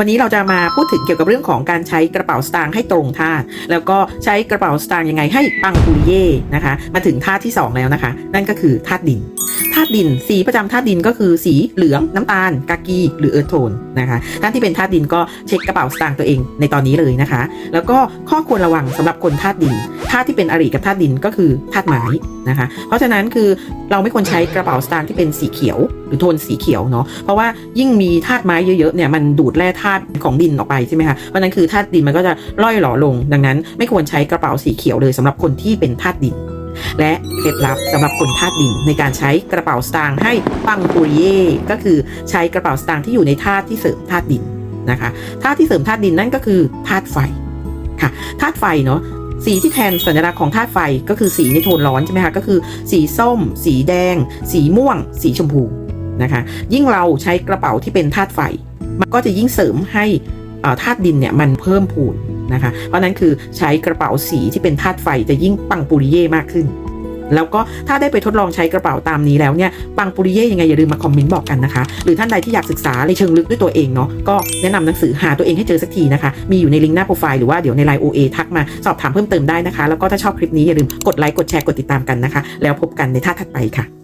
วันนี้เราจะมาพูดถึงเกี่ยวกับเรื่องของการใช้กระเป๋าสตางค์ให้ตรงธาแล้วก็ใช้กระเป๋าสตางค์ยังไงให้ปังปุริเย่นะคะ มาถึงธาตุที่ 2 แล้วนะคะ นั่นก็คือธาตุดินธาตุดิน สีประจำธาตุดินก็คือสีเหลืองน้ำตาล กากี หรือเอิร์ธโทนนะคะท่านที่เป็นธาตุดินก็เช็คกระเป๋าสตางค์ตัวเองในตอนนี้เลยนะคะ แล้วก็ข้อควรระวังสำหรับคนธาตุดินธาตุที่เป็นอริกับธาตุดินก็คือธาตุไม้นะคะ เพราะฉะนั้นคือเราไม่ควรใช้กระเป๋าสตางค์ที่เป็นสีเขียว หรือโทนสีเขียวเนาะเพราะว่ายิ่งมีธาตุไม้เยอะๆเนี่ยมันดูดแร่ธาตุของดินออกไปใช่ไหมคะเพราะนั้นคือธาตุดินมันก็จะล่อยหล่อลง ดังนั้น ไม่ควรใช้กระเป๋าสีเขียวเลยสำหรับคนที่เป็นธาตุดิน และเคล็ดลับสำหรับคนธาตุดินในการใช้กระเป๋าสตางค์ให้ปังปุริเย่ก็คือใช้กระเป๋าสตางค์ที่อยู่ในธาตุที่เสริมธาตุดินนะคะธาตุที่เสริมธาตุดินนั่นก็คือธาตุไฟค่ะธาตุไฟเนาะสีที่แทนสัญลักษณ์ของธาตุไฟก็คือสีในโทนร้อนใช่ไหมคะก็คือ สีส้ม สีแดง สีม่วง สีชมพู นะคะ ยิ่งเราใช้กระเป๋าที่เป็นธาตุไฟ มันก็จะยิ่งเสริมให้ธาตุดินเนี่ยมันเพิ่มพูนนะคะ เพราะนั้นคือใช้กระเป๋าสีที่เป็นธาตุไฟจะยิ่งปังปุริเย่มากขึ้น แล้วก็ถ้าได้ไปทดลองใช้กระเป๋าตามนี้แล้วเนี่ยปังปุริเย่ยังไงอย่าลืมมาคอมเมนต์บอกกันนะคะ หรือท่านใดที่อยากศึกษาในเชิงลึกด้วยตัวเองเนาะก็แนะนำหนังสือหาตัวเองให้เจอสักทีนะคะ มีอยู่ในลิงก์หน้าโปรไฟล์หรือว่าเดี๋ยวในไลน์ OA ทักมาสอบถามเพิ่มเติมได้นะคะ แล้วก็ถ้าชอบคลิปนี้อย่าลืมกดไลค์กดแชร์กดติดตามกันนะคะ แล้วพบกันในท่าถัดไปค่ะ